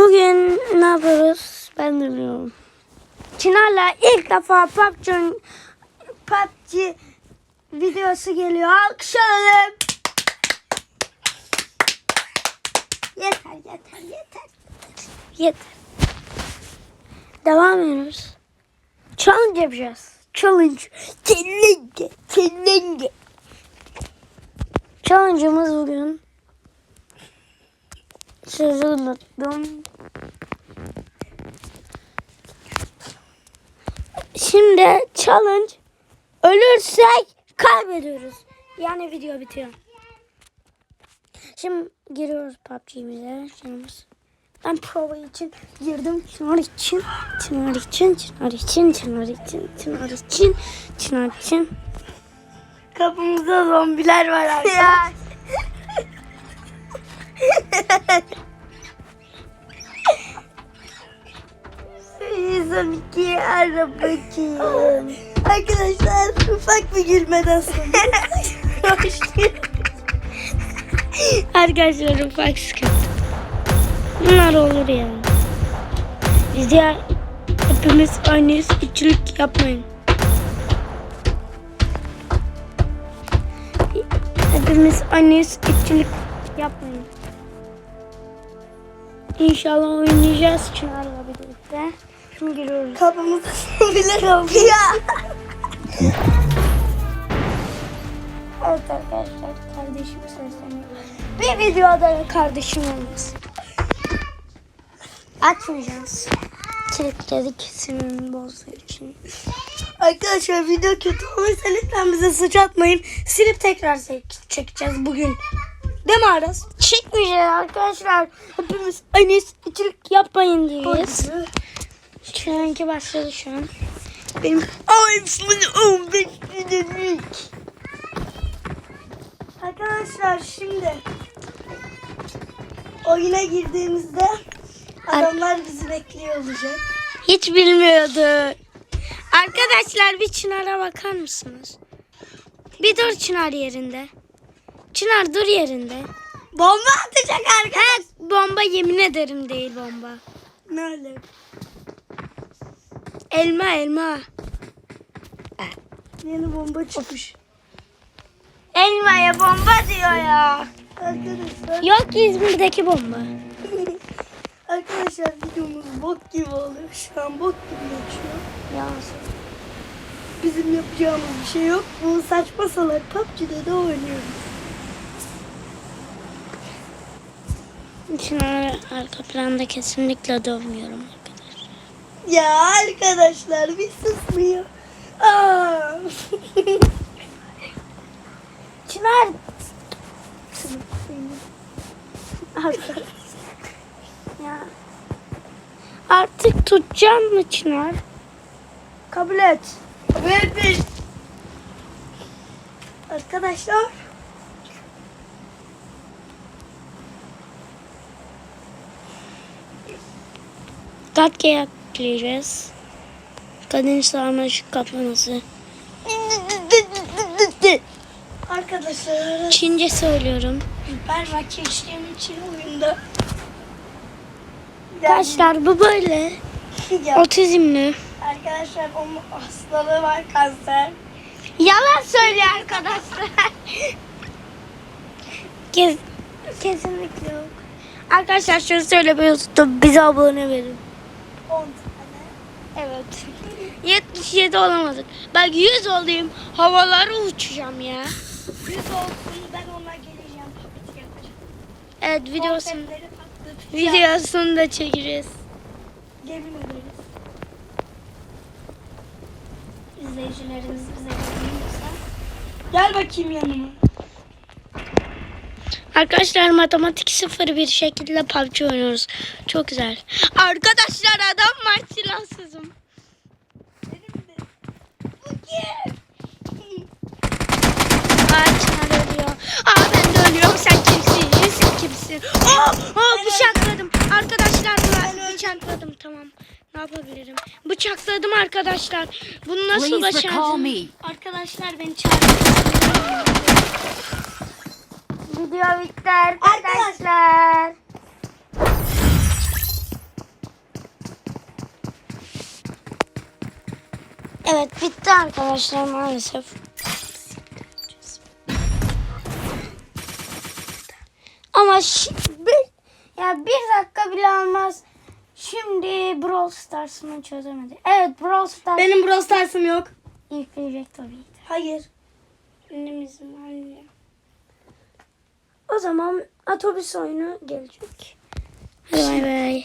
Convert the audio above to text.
Bugün ne yapıyoruz? Ben de bilmiyorum. Çınar'la ilk defa PUBG, PUBG videosu geliyor. Alkışlayalım. Yeter yeter yeter. Yeter. Devam ediyoruz. Challenge yapacağız. Challenge. Challenge. Challenge. Challenge'ımız bugün Sözü unuttum. Şimdi challenge ölürsek kaybediyoruz. Yani video bitiyor. Şimdi giriyoruz PUBG'mize canımız. Ben prova için girdim. Çınar için, Çınar için, Çınar için, Çınar için, Çınar için, Çınar için. Kapımızda zombiler var arkadaşlar. Son iki ara bakayım. Arkadaşlar ufak bir gülmeden sonra. Arkadaşlar ufak sıkıntı. Bunlar olur yani. Biz ya hepimiz aynıyız. İçilik yapmayın. Hepimiz aynıyız. İçilik yapmayın. İnşallah oynayacağız Çınar'la birlikte. Şimdi giriyoruz. Kapımızda bile oldu ya. Evet arkadaşlar kardeşim sesleniyor. Bir videoda kardeşim olmasın. Açmayacağız. Kilitledik sinirini bozduğu için. Arkadaşlar video kötü olursa lütfen bize suç atmayın. Silip tekrar çek- çekeceğiz bugün. Değil mi Aras? Çekmeyeceğiz arkadaşlar. Hepimiz aynıyız. İçilik yapmayın diyoruz. Çünkü başladı şu an. Benim iPhone 15 dedik. Arkadaşlar şimdi oyuna girdiğimizde adamlar bizi bekliyor olacak. Hiç bilmiyordu. Arkadaşlar bir Çınar'a bakar mısınız? Bir dur Çınar yerinde. Çınar dur yerinde. Bomba atacak arkadaş. Ha, bomba yemin ederim değil bomba. Ne öyle? Elma elma. Yeni bomba çıkmış. Elmaya bomba diyor ya. Arkadaşlar, Yok İzmir'deki bomba. arkadaşlar videomuz bok gibi oluyor. Şu an bok gibi geçiyor. Ya. Bizim yapacağımız bir şey yok. Bu saçma salak PUBG'de de oynuyoruz. Çınar arka planda kesinlikle dövmüyorum arkadaşlar. Ya arkadaşlar bir susmuyor. Aa. Çınar. ya. Artık tutacağım mı Çınar? Kabul et. Kabul etmiş. Arkadaşlar. Gatke ekleyeceğiz. Kadın sarmaşık kaplaması. Arkadaşlar. Çince söylüyorum. Ben rakişliğim için oyunda. Arkadaşlar bu böyle. Otizmli. arkadaşlar onun hastalığı var kanser. Yalan söylüyor arkadaşlar. Kes, kesinlikle yok. Arkadaşlar şunu söylemeyi unuttum. Bize abone verin. 10 tane. Evet. 77 olamadık. Bak 100 olayım. Havalara uçacağım ya. 100 olsun ben ona geleceğim. Yapacağım. Evet videosunu, videosunu da çekeceğiz. Yemin ederiz. İzleyicilerimiz bize güveniyorsa. Gel bakayım yanıma. Arkadaşlar matematik sıfır bir şekilde PUBG oynuyoruz. Çok güzel. Arkadaşlar adam var silahsızım. Çınar ölüyor. Aa ben de ölüyorum. Sen kimsin? Sen kimsin? Aa, aa bıçakladım. Arkadaşlar bıçakladım. Tamam. Ne yapabilirim? Bıçakladım arkadaşlar. Bunu nasıl başardım? Arkadaşlar beni çağırın. Video bitti arkadaşlar. Evet bitti arkadaşlar maalesef. Ama şimdi ya bir dakika bile almaz. Şimdi Brawl Stars'ımı çözemedi. Evet Brawl Stars. Benim Brawl Stars'ım yok. İlk verecek tabii. Hayır. Annemizin anne. O zaman otobüs oyunu gelecek. Bay bay.